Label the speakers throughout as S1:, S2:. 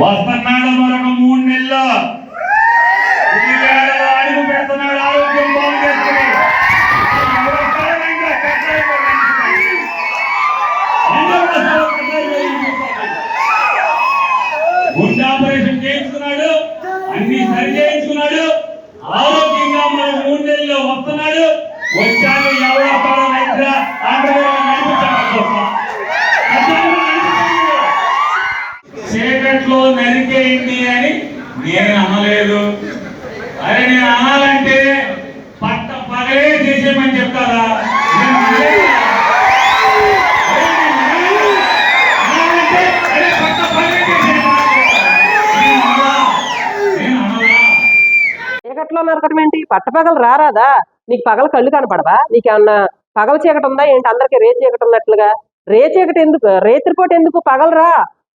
S1: వస్తున్నాడు మరొక మూడు నెలలు చీకట్లో
S2: నరకటం ఏంటి? పట్టపగలు రారాదా? నీకు పగల కళ్ళు కనపడవా? నీకేమన్నా పగల చీకటి ఉందా ఏంటి? అందరికి రే చీకటి ఉన్నట్లుగా రే చీకటి ఎందుకు? రేత్రిపూట ఎందుకు పగలరా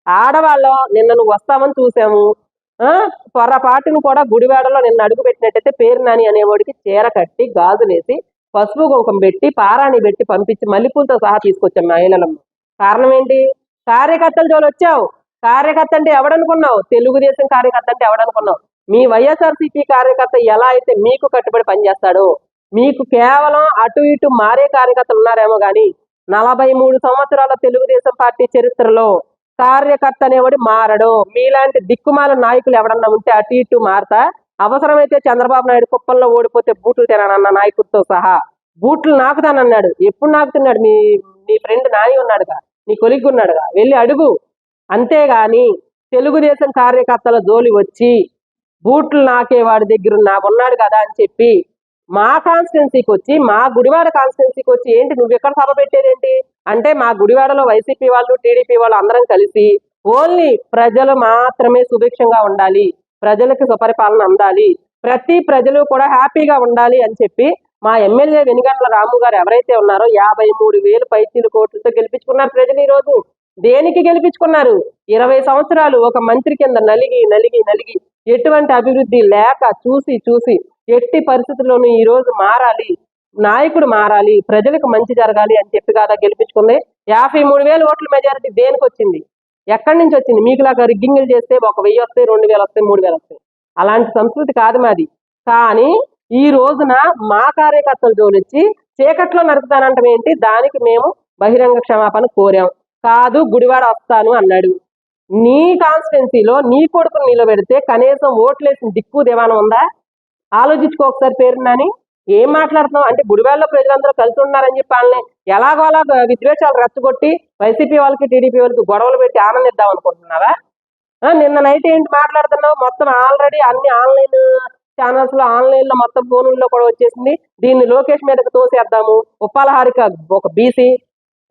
S2: ఆడవాళ్ళం నిన్న నువ్వు వస్తామని చూసాము. ఆ? పొరపాటును కూడా గుడివాడలో నిన్న అడుగు పెట్టినట్టయితే పేరు నాని అనేవాడికి చీర కట్టి గాజులేసి పసుపు కుంకుమ పెట్టి పారాణి పెట్టి పంపించి మల్లెపూలతో సహా తీసుకొచ్చాం మహిళలమ్మ కారణం ఏంటి? కార్యకర్తల జోలు వచ్చావు కార్యకర్త అంటే ఎవడనుకున్నావు? తెలుగుదేశం కార్యకర్త అంటే ఎవడనుకున్నావు? మీ వైఎస్ఆర్సీపీ కార్యకర్త ఎలా అయితే మీకు కట్టుబడి పనిచేస్తాడో మీకు కేవలం అటు ఇటు మారే కార్యకర్తలు ఉన్నారేమో కానీ నలభై మూడు సంవత్సరాల తెలుగుదేశం పార్టీ చరిత్రలో కార్యకర్త అనేవాడు మారడు. మీలాంటి దిక్కుమాల నాయకులు ఎవడన్నా ఉంటే అటు ఇటు మారతా. అవసరమైతే చంద్రబాబు నాయుడు కుప్పంలో ఓడిపోతే బూట్లు తినానన్న నాయకుడితో సహా. బూట్లు నాకుతానన్నాడు ఎప్పుడు నాకుతున్నాడు? మీ నీ ఫ్రెండ్ నాని ఉన్నాడుగా నీ కొలిగ్గు ఉన్నాడుగా. వెళ్ళి అడుగు. అంతేగాని తెలుగుదేశం కార్యకర్తల జోలి వచ్చి బూట్లు నాకేవాడి దగ్గర నా ఉన్నాడు కదా అని చెప్పి మా కాన్స్టిట్యున్సీకి వచ్చి మా గుడివాడ కాన్స్టిట్యున్సీకి వచ్చి ఏంటి నువ్వు ఎక్కడ సభ పెట్టేదేంటి? అంటే మా గుడివాడలో వైసీపీ వాళ్ళు టీడీపీ వాళ్ళు అందరం కలిసి ఓన్లీ ప్రజలు మాత్రమే సుభిక్షంగా ఉండాలి ప్రజలకు సుపరిపాలన అందాలి ప్రతి ప్రజలు కూడా హ్యాపీగా ఉండాలి అని చెప్పి మా ఎమ్మెల్యే వెనుగండ్ల రాము గారు ఎవరైతే ఉన్నారో యాభై మూడు వేలు పైచీలు కోట్లతో గెలిపించుకున్నారు ప్రజలు ఈ రోజు దేనికి గెలిపించుకున్నారు? ఇరవై సంవత్సరాలు ఒక మంత్రి కింద నలిగి నలిగి నలిగి ఎటువంటి అభివృద్ధి లేక చూసి చూసి ఎట్టి పరిస్థితుల్లోనూ ఈ రోజు మారాలి నాయకుడు మారాలి ప్రజలకు మంచి జరగాలి అని చెప్పి కాదా గెలిపించుకుంది? యాభై మూడు వేల ఓట్ల మెజారిటీ దేనికి వచ్చింది? ఎక్కడి నుంచి వచ్చింది? మీకు లాగా రిగ్గింగ్లు చేస్తే ఒక వెయ్యి వస్తాయి రెండు వేలు వస్తాయి మూడు వేలు వస్తాయి. అలాంటి సంస్కృతి కాదు మాది. కానీ ఈ రోజున మా కార్యకర్తలు జోలిచ్చి చీకట్లో నరుకుతానంటాం ఏంటి? దానికి మేము బహిరంగ క్షమాపణ కోరాం. కాదు గుడివాడ వస్తాను అన్నాడు. నీ కాన్స్టిట్యున్సీలో నీ కొడుకుని నిలబెడితే కనీసం ఓట్లేసిన దిక్కు దివాణం ఉందా? ఆలోచించుకో ఒకసారి పేరున్నాని ఏం మాట్లాడుతున్నావు? అంటే గుడివాడలో ప్రజలందరూ కలిసి ఉన్నారని చెప్పి వాళ్ళని ఎలాగో అలా విద్వేషాలు రెచ్చగొట్టి వైసీపీ వాళ్ళకి టీడీపీ వాళ్ళకి గొడవలు పెట్టి ఆనందిద్దాం అనుకుంటున్నావా? నిన్న నైట్ ఏంటి మాట్లాడుతున్నావు? మొత్తం ఆల్రెడీ అన్ని ఆన్లైన్ ఛానల్స్లో ఆన్లైన్లో మొత్తం ఫోన్లలో కూడా వచ్చేసింది. దీన్ని లోకేష్ మీదకి తోసేద్దాము. ఉపాలహారిక ఒక బీసీ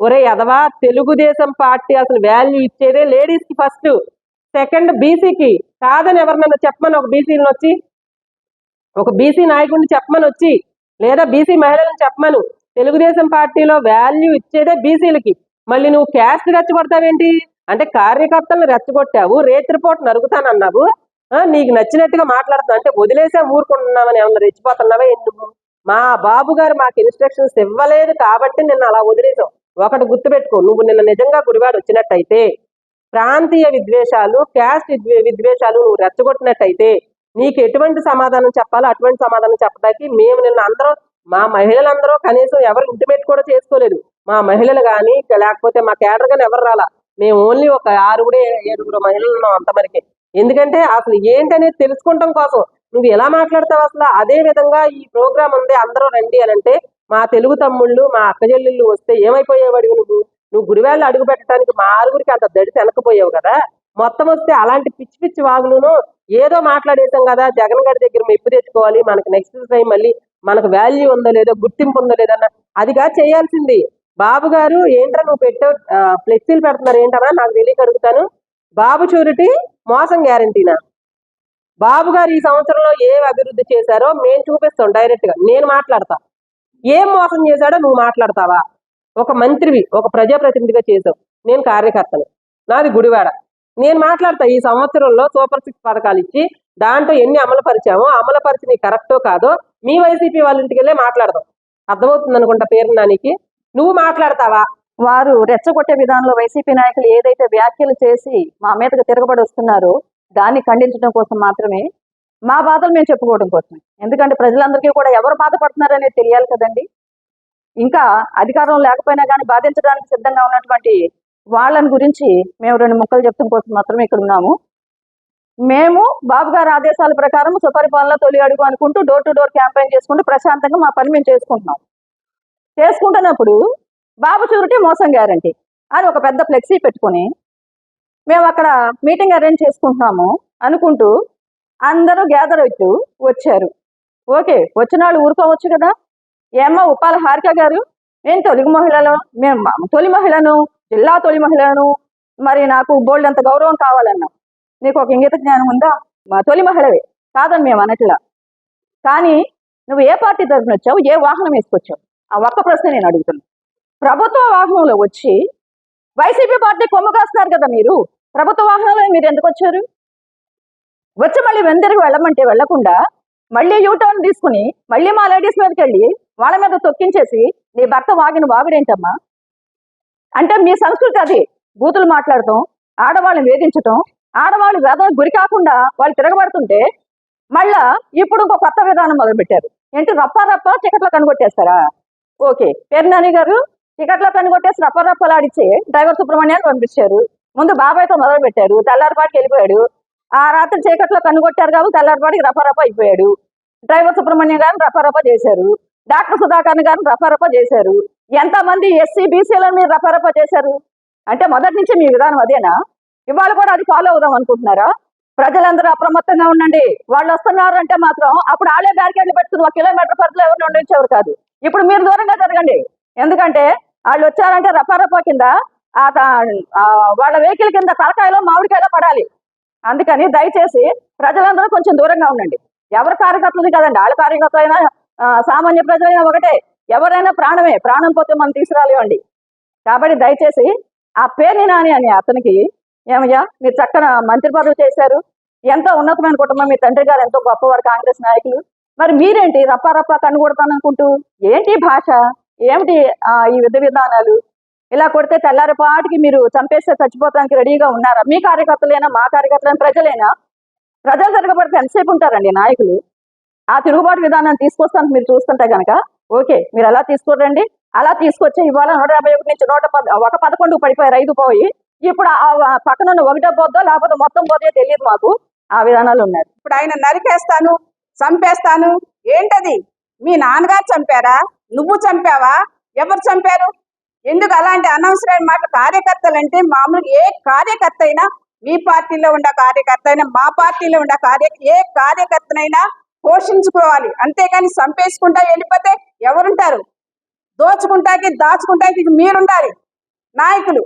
S2: ఒరే అదవా తెలుగుదేశం పార్టీ అసలు వాల్యూ ఇచ్చేదే లేడీస్కి ఫస్ట్ సెకండ్ బీసీకి కాదని ఎవరినైనా చెప్పమని ఒక బీసీని వచ్చి ఒక బీసీ నాయకుడిని చెప్పమని వచ్చి లేదా బీసీ మహిళలను చెప్పమను. తెలుగుదేశం పార్టీలో వాల్యూ ఇచ్చేదే బీసీలకి మళ్ళీ నువ్వు క్యాస్ట్ రెచ్చగొడతావేంటి? అంటే కార్యకర్తలను రెచ్చగొట్టావు రేత్రిపూట నరుగుతానన్నావు. నీకు నచ్చినట్టుగా మాట్లాడుతున్నావు అంటే వదిలేసే ఊరుకుంటున్నామని ఏమన్నా రెచ్చిపోతున్నావా ఎందుకు మా బాబు గారు మాకు ఇన్స్ట్రక్షన్స్ ఇవ్వలేదు కాబట్టి నిన్ను అలా వదిలేసావు ఒకటి గుర్తుపెట్టుకో నువ్వు నిన్న నిజంగా గుడివాడు వచ్చినట్టయితే ప్రాంతీయ విద్వేషాలు క్యాస్ట్ విద్వే- విద్వేషాలు నువ్వు రెచ్చగొట్టినట్టయితే నీకు ఎటువంటి సమాధానం చెప్పాలో అటువంటి సమాధానం చెప్పడానికి మేము నిన్న అందరం మా మహిళలందరూ కనీసం ఎవరు ఇంటిమేట్ కూడా చేసుకోలేదు. మా మహిళలు కానీ లేకపోతే మా కేడర్ కానీ ఎవరు రాలా. మేము ఓన్లీ ఒక ఆరుగుడే ఏడుగురు మహిళలు ఉన్నాం అంతవరకే ఎందుకంటే అసలు ఏంటనేది తెలుసుకుంటాం కోసం. నువ్వు ఎలా మాట్లాడతావు అసలు? అదే విధంగా ఈ ప్రోగ్రామ్ ఉంది అందరూ రండి అని అంటే మా తెలుగు తమ్ముళ్ళు మా అక్క చెల్లెళ్ళు వస్తే ఏమైపోయేవాడివి నువ్వు? నువ్వు గుడివేళ్ళు అడుగు పెట్టడానికి మా ఆరుగురికి అంత దడి వెనకపోయావు కదా? మొత్తం వస్తే అలాంటి పిచ్చి పిచ్చి వాగులును ఏదో మాట్లాడేసాం కదా? జగన్ గారి దగ్గర మెప్పు తెచ్చుకోవాలి మనకి నెక్స్ట్ టైం మళ్ళీ మనకు వాల్యూ ఉందో లేదో గుర్తింపు ఉందో లేదో అన్న అదిగా చేయాల్సింది. బాబు గారు ఏంట్రా నువ్వు పెట్టే ఫ్లెక్సీలు పెడుతున్నారు ఏంటన్నా? నాకు తెలియక అడుగుతాను. బాబు షూరిటీ మోసం గ్యారంటీనా బాబు గారు ఈ సంవత్సరంలో ఏ అభివృద్ధి చేశారో మేము చూపిస్తాం డైరెక్ట్గా. నేను మాట్లాడతా. ఏం మోసం చేశాడో నువ్వు మాట్లాడతావా? ఒక మంత్రివి ఒక ప్రజాప్రతినిధిగా చేసావు నేను కార్యకర్తను. నాది గుడివాడ. నేను మాట్లాడతా ఈ సంవత్సరంలో సూపర్ సిక్స్ పథకాలు ఇచ్చి దాంట్లో ఎన్ని అమలు పరిచామో అమలు పరిచి కరెక్టో కాదో మీ వైసీపీ వాళ్ళ ఇంటికి వెళ్ళే మాట్లాడదాం. అర్థమవుతుంది అనుకుంటా పేరు నానికి నువ్వు మాట్లాడతావా?
S3: వారు రెచ్చగొట్టే విధానంలో వైసీపీ నాయకులు ఏదైతే వ్యాఖ్యలు చేసి మా మీదకు తిరగబడి వస్తున్నారో దాన్ని ఖండించడం కోసం మాత్రమే మా బాధలు మేము చెప్పుకోవడం కోసమే ఎందుకంటే ప్రజలందరికీ కూడా ఎవరు బాధపడుతున్నారనేది తెలియాలి కదండి. ఇంకా అధికారం లేకపోయినా కానీ బాధించడానికి సిద్ధంగా ఉన్నటువంటి వాళ్ళని గురించి మేము రెండు ముక్కలు చెప్పడం కోసం మాత్రమే ఇక్కడ ఉన్నాము. మేము బాబు గారి ఆదేశాల ప్రకారం సుపరిపాలన తొలి అడుగు అనుకుంటూ డోర్ టు డోర్ క్యాంపెయిన్ చేసుకుంటూ ప్రశాంతంగా మా పని మేము చేసుకుంటున్నాం. చేసుకుంటున్నప్పుడు బాబు చూరిటీ మోసం గ్యారంటీ. అని ఒక పెద్ద ఫ్లెక్సీ పెట్టుకొని మేము అక్కడ మీటింగ్ అరేంజ్ చేసుకుంటున్నాము అనుకుంటూ అందరూ గ్యాదర్ అవుతూ వచ్చారు. ఓకే వచ్చిన వాళ్ళు ఊరుకోవచ్చు కదా? ఏమ్మ ఉపాల హారిక గారు నేను తొలి మహిళను మేము తొలి మహిళను జిల్లా తొలి మహిళను మరి నాకు బోల్డ్ అంత గౌరవం కావాలన్నా. నీకు ఒక ఇంగిత జ్ఞానం ఉందా? మా తొలి మహిళవే. కాదని మేము అనట్లా. కానీ నువ్వు ఏ పార్టీ తరఫున వచ్చావు? ఏ వాహనం వేసుకొచ్చావు? ఆ ఒక్క ప్రశ్న నేను అడుగుతున్నా. ప్రభుత్వ వాహనంలో వచ్చి వైసీపీ పార్టీ కొమ్మ కాస్తున్నారు కదా మీరు? ప్రభుత్వ వాహనంలో మీరు ఎందుకు వచ్చారు? వచ్చి మళ్ళీ వెందరికి వెళ్ళమంటే వెళ్ళకుండా మళ్ళీ యూటర్న్ తీసుకుని మళ్ళీ మా లేడీస్ మీదకి వెళ్ళి వాళ్ళ మీద తొక్కించేసి నీ భర్త వాగిన వాగుడేంటమ్మా? అంటే మీ సంస్కృతి అది. బూతులు మాట్లాడటం ఆడవాళ్ళని వేధించటం ఆడవాళ్ళు వేద గురి కాకుండా వాళ్ళు తిరగబడుతుంటే మళ్ళా ఇప్పుడు ఇంకో కొత్త విధానం మొదలుపెట్టారు. ఏంటి రప్ప రప్ప టికెట్లో కనుగొట్టేస్తారా ఓకే. పేర్నాని గారు టికెట్లో కనుగొట్టేసి రప్ప రప్పలాడిచ్చి డ్రైవర్ సుబ్రహ్మణ్యాన్ని పంపించారు. ముందు బాబాయ్తో మొదలు పెట్టారు తెల్లారిపాటికి వెళ్ళిపోయాడు. ఆ రాత్రి చీకట్లో కనుగొట్టారు కాబట్టి తెల్లారిపాటికి రప్ప అయిపోయాడు. డ్రైవర్ సుబ్రహ్మణ్యం గారిని రప్ప చేశారు. డాక్టర్ సుధాకర్ గారిని రప్ప చేశారు. ఎంతమంది ఎస్సీ బీసీలను మీరు రప్ప చేశారు? అంటే మొదటి నుంచి మీ విధానం అదేనా? ఇవాళ కూడా అది ఫాలో అవుదాం అనుకుంటున్నారా? ప్రజలందరూ అప్రమత్తంగా ఉండండి. వాళ్ళు వస్తున్నారు అంటే మాత్రం అప్పుడు ఆలే బ్యారికేడ్లు పెట్టుకుని ఒక కిలోమీటర్ పరిధిలో ఎవరిని ఉండించేవారు కాదు. ఇప్పుడు మీరు దూరంగా జరగండి. ఎందుకంటే వాళ్ళు వచ్చారంటే రపారపా కింద ఆ వాళ్ళ వెహికల్ కింద తలకాయలో మామిడికాయలో పడాలి. అందుకని దయచేసి ప్రజలందరూ కొంచెం దూరంగా ఉండండి. ఎవరి కార్యకర్తలు కదండి. వాళ్ళ కార్యకర్తలైనా సామాన్య ప్రజలైనా ఒకటే. ఎవరైనా ప్రాణమే ప్రాణం పోతే మనం తీసుకురాలేవండి కాబట్టి దయచేసి ఆ పేర్ని నాని అని అతనికి ఏమయ్యా మీరు చక్కన మంత్రి పదవి చేశారు. ఎంతో ఉన్నతమైన కుటుంబం మీ తండ్రి గారు ఎంతో గొప్పవారు కాంగ్రెస్ నాయకులు. మరి మీరేంటి రప్ప రప్ప కన్ను కొడతాను అనుకుంటూ ఏంటి భాష? ఏమిటి ఆ, ఈ విధ విధానాలు? ఇలా కొడితే తెల్లారిపాటికి మీరు చంపేస్తే చచ్చిపోతానికి రెడీగా ఉన్నారా? మీ కార్యకర్తలైనా? మా కార్యకర్తలైనా? ప్రజలైనా? ప్రజలు తిరగబడితే ఎంతసేపు ఉంటారండి నాయకులు? ఆ తిరుగుబాటు విధానాన్ని తీసుకొస్తానికి మీరు చూస్తుంటే గనక ఓకే మీరు అలా తీసుకురండి. అలా తీసుకొచ్చి ఇవాళ నూట యాభై ఒకటి నుంచి నూట పద ఒక పదకొండు పడిపోయారు ఐదు పోయి. ఇప్పుడు ఆ- పక్కన ఉన్న ఒకటో పోద్దో లేకపోతే మొత్తం పోతే తెలియదు మాకు. ఆ విధానాలు ఉన్నాయి.
S4: ఇప్పుడు ఆయన నరికేస్తాను చంపేస్తాను. ఏంటది? మీ నాన్నగారు చంపారా? నువ్వు చంపావా? ఎవరు చంపారు? ఎందుకు అలాంటి అనవసరమైన మాటలు కార్యకర్తలు అంటే మామూలుగా ఏ కార్యకర్త అయినా మీ పార్టీలో ఉన్న కార్యకర్త అయినా మా పార్టీలో ఉన్న కార్య ఏ కార్యకర్తనైనా పోషించుకోవాలి. అంతేగాని చంపేసుకుంటా వెళ్ళిపోతే ఎవరుంటారు? దోచుకుంటాకి దాచుకుంటాకి మీరుండాలి. నాయకులు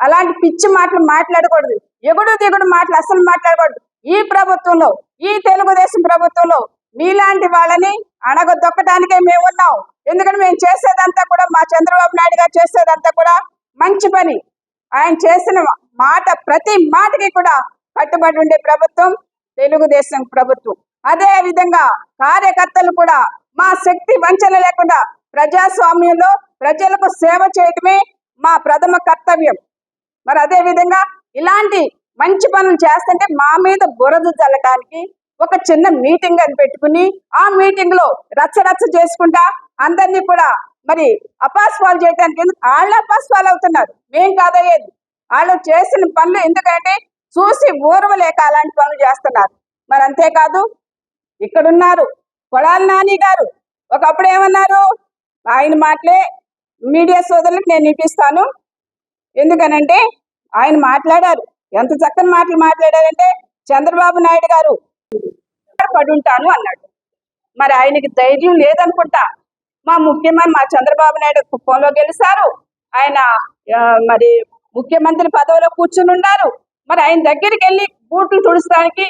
S4: అలాంటి పిచ్చి మాటలు మాట్లాడకూడదు. ఎగుడు దిగుడు మాటలు అసలు మాట్లాడకూడదు. ఈ ప్రభుత్వంలో ఈ తెలుగుదేశం ప్రభుత్వంలో మీలాంటి వాళ్ళని అణగదొక్కడానికే మేము ఉన్నాం ఎందుకంటే మేము చేసేదంతా కూడా మా చంద్రబాబు నాయుడు గారు చేసేదంతా కూడా మంచి పని. ఆయన చేసిన మాట ప్రతి మాటకి కూడా కట్టుబడి ఉండే ప్రభుత్వం తెలుగుదేశం ప్రభుత్వం. అదే విధంగా కార్యకర్తలు కూడా మా శక్తి వంచన లేకుండా ప్రజాస్వామ్యంలో ప్రజలకు సేవ చేయటమే మా ప్రథమ కర్తవ్యం. మరి అదే విధంగా ఇలాంటి మంచి పనులు చేస్తుంటే మా మీద బురద చల్లటానికి ఒక చిన్న మీటింగ్ అని పెట్టుకుని ఆ మీటింగ్లో రచ్చ రచ్చ చేసుకుంటా అందరినీ కూడా మరి అపాస్వాలు చేయడానికి ఎందుకు? వాళ్ళు అపాస్వాలు అవుతున్నారు. మేం కాదయ్యేది. వాళ్ళు చేసిన పనులు ఎందుకంటే చూసి ఊరవలేక అలాంటి పనులు చేస్తున్నారు. మరి అంతేకాదు ఇక్కడున్నారు కొడాలి నాని గారు. ఒకప్పుడు ఏమన్నారు? ఆయన మాటలే మీడియా సోదరులకు నేను ఇప్పిస్తాను ఎందుకనంటే ఆయన మాట్లాడారు. ఎంత చక్కని మాటలు మాట్లాడారంటే చంద్రబాబు నాయుడు గారు పడి ఉంటాను అన్నాడు. మరి ఆయనకి ధైర్యం లేదనుకుంటా. మా ముఖ్యమంత్రి మా చంద్రబాబు నాయుడు కుప్పంలో గెలిచారు. ఆయన మరి ముఖ్యమంత్రి పదవిలో కూర్చుని ఉన్నారు. మరి ఆయన దగ్గరికి వెళ్ళి బూట్లు తుడచడానికి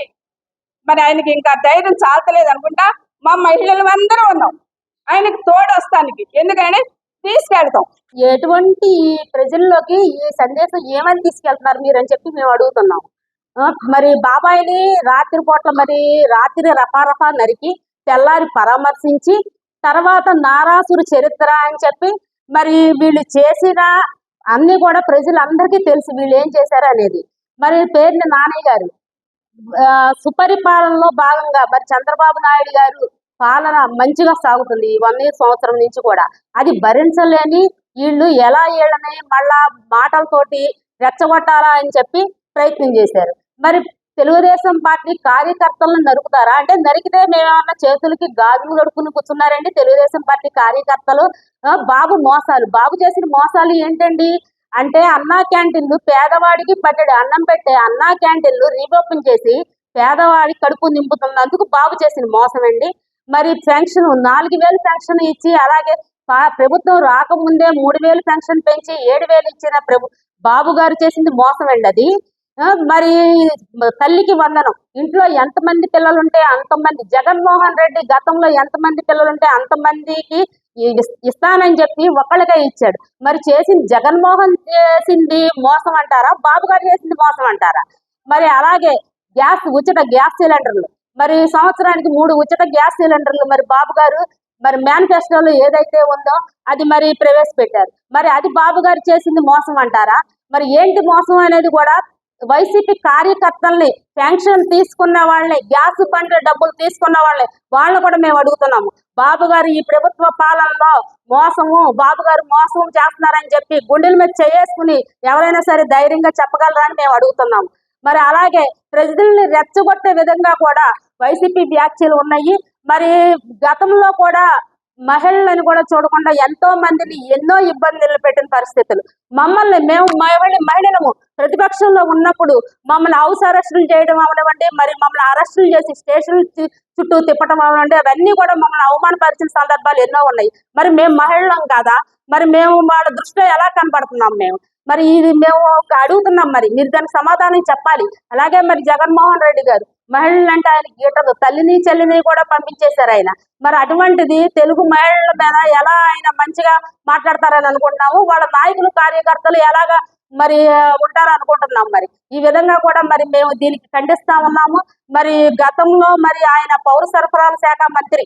S4: మరి ఆయనకి ఇంకా ధైర్యం చాలతలేదు అనుకుంటా మా మహిళలు అందరూ ఉన్నాం. ఆయనకి తోడొస్తానికి ఎందుకంటే తీసుకెళ్తాం.
S5: ఎటువంటి ప్రజల్లోకి ఈ సందేశం ఏమని తీసుకెళ్తున్నారు మీరు అని చెప్పి మేము అడుగుతున్నాం. మరి బాబాయిని రాత్రి పూట్ల మరి రాత్రి రఫా నరికి తెల్లారి పరామర్శించి తర్వాత నారాసురు చరిత్ర అని చెప్పి మరి వీళ్ళు చేసిన అన్ని కూడా ప్రజలందరికీ తెలుసు వీళ్ళు ఏం చేశారు అనేది. మరి పేరుని నానయ్య గారు సుపరిపాలనలో భాగంగా మరి చంద్రబాబు నాయుడు గారు పాలన మంచిగా సాగుతుంది ఈ వన్ ఇయర్ సంవత్సరం నుంచి కూడా. అది భరించలేని వీళ్ళు ఎలా వీళ్ళని మళ్ళా మాటలతోటి రెచ్చగొట్టాలా అని చెప్పి ప్రయత్నం చేశారు. మరి తెలుగుదేశం పార్టీ కార్యకర్తలను నరుకుతారా? అంటే నరికితే మేమేమన్నా చేతులకి గాజులు కడుక్కుని కూర్చున్నారండి తెలుగుదేశం పార్టీ కార్యకర్తలు? బాబు మోసాలు. బాబు చేసిన మోసాలు ఏంటండి? అంటే అన్నా క్యాంటీన్లు పేదవాడికి పట్టడి అన్నం పెట్టే అన్నా క్యాంటీన్లు రీఓపెన్ చేసి పేదవాడి కడుపు నింపుతున్నందుకు బాబు చేసిన మోసం అండి మరి పెన్షన్ నాలుగు వేలు పెన్షన్ ఇచ్చి అలాగే ప్రభుత్వం రాకముందే మూడు వేలు పెన్షన్ పెంచి ఏడు వేలు ఇచ్చిన ప్రభు బాబు గారు చేసింది మోసం అండి అది. మరి తల్లికి వందనం. ఇంట్లో ఎంతమంది పిల్లలు ఉంటే అంతమంది. జగన్మోహన్ రెడ్డి గతంలో ఎంతమంది పిల్లలు ఉంటే అంతమందికి ఇస్తానని చెప్పి ఒకళ్ళకే ఇచ్చాడు. మరి చేసింది జగన్మోహన్ చేసింది మోసం అంటారా? బాబు గారు చేసింది మోసం అంటారా? మరి అలాగే గ్యాస్ ఉచిత గ్యాస్ సిలిండర్లు. మరి సంవత్సరానికి మూడు ఉచిత గ్యాస్ సిలిండర్లు మరి బాబు గారు మరి మేనిఫెస్టోలో ఏదైతే ఉందో అది మరి ప్రవేశపెట్టారు. మరి అది బాబు గారు చేసింది మోసం అంటారా? మరి ఏంటి మోసం అనేది కూడా వైసీపీ కార్యకర్తల్ని పెన్షన్ తీసుకున్న వాళ్ళని గ్యాస్ బండ్ డబ్బులు తీసుకున్న వాళ్ళని వాళ్ళని కూడా మేము అడుగుతున్నాము. బాబు గారు ఈ ప్రభుత్వ పాలనలో మోసము బాబు గారు మోసం చేస్తున్నారని చెప్పి గుండెల మీద చేసుకుని ఎవరైనా సరే ధైర్యంగా చెప్పగలరా అని మేము అడుగుతున్నాము. మరి అలాగే ప్రజల్ని రెచ్చగొట్టే విధంగా కూడా వైసీపీ వ్యాఖ్యలు ఉన్నాయి. మరి గతంలో కూడా మహిళలను కూడా చూడకుండా ఎంతో మందిని ఎన్నో ఇబ్బందులు పెట్టిన పరిస్థితులు. మమ్మల్ని మేము మహిళ మహిళలము ప్రతిపక్షంలో ఉన్నప్పుడు మమ్మల్ని హౌస్ అరెస్టులు చేయడం అవనివ్వండి మరి మమ్మల్ని అరెస్టులు చేసి స్టేషన్ చుట్టూ తిప్పడం అవనివ్వండి అవన్నీ కూడా మమ్మల్ని అవమానపరిచిన సందర్భాలు ఎన్నో ఉన్నాయి. మరి మేము మహిళలం కాదా? మరి మేము వాళ్ళ దృష్టిలో ఎలా కనపడుతున్నాం మేము? మరి ఇది మేము అడుగుతున్నాం మరి మీరు దానికి సమాధానం చెప్పాలి. అలాగే మరి జగన్మోహన్ రెడ్డి గారు మహిళలు అంటే ఆయన గీటలు తల్లిని చెల్లిని కూడా పంపించేశారు ఆయన. మరి అటువంటిది తెలుగు మహిళల మీద ఎలా ఆయన మంచిగా మాట్లాడతారని అనుకుంటున్నాము? వాళ్ళ నాయకులు కార్యకర్తలు ఎలాగా మరి ఉంటారనుకుంటున్నాం మరి. ఈ విధంగా కూడా మరి మేము దీనికి ఖండిస్తా ఉన్నాము. మరి గతంలో మరి ఆయన పౌర సరఫరాల శాఖ మంత్రి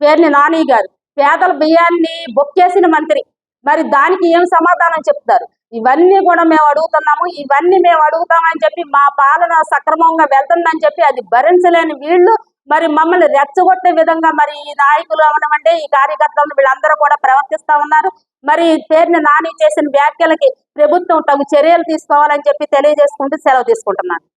S5: పేర్ని నాని గారు పేదల బియ్యాన్ని బొక్కేసిన మంత్రి మరి దానికి ఏం సమాధానం చెప్తారు? ఇవన్నీ కూడా మేము అడుగుతున్నాము. ఇవన్నీ మేము అడుగుతామని చెప్పి మా పాలన సక్రమంగా వెళ్తుందని చెప్పి అది భరించలేని వీళ్ళు మరి మమ్మల్ని రెచ్చగొట్టే విధంగా మరి ఈ నాయకులు అవనమంటే ఈ కార్యకర్తలు వీళ్ళందరూ కూడా ప్రవర్తిస్తా ఉన్నారు. మరి పేరుని నాని చేసిన వ్యాఖ్యలకి ప్రభుత్వం తగు చర్యలు తీసుకోవాలని చెప్పి తెలియజేసుకుంటూ సెలవు తీసుకుంటున్నాను.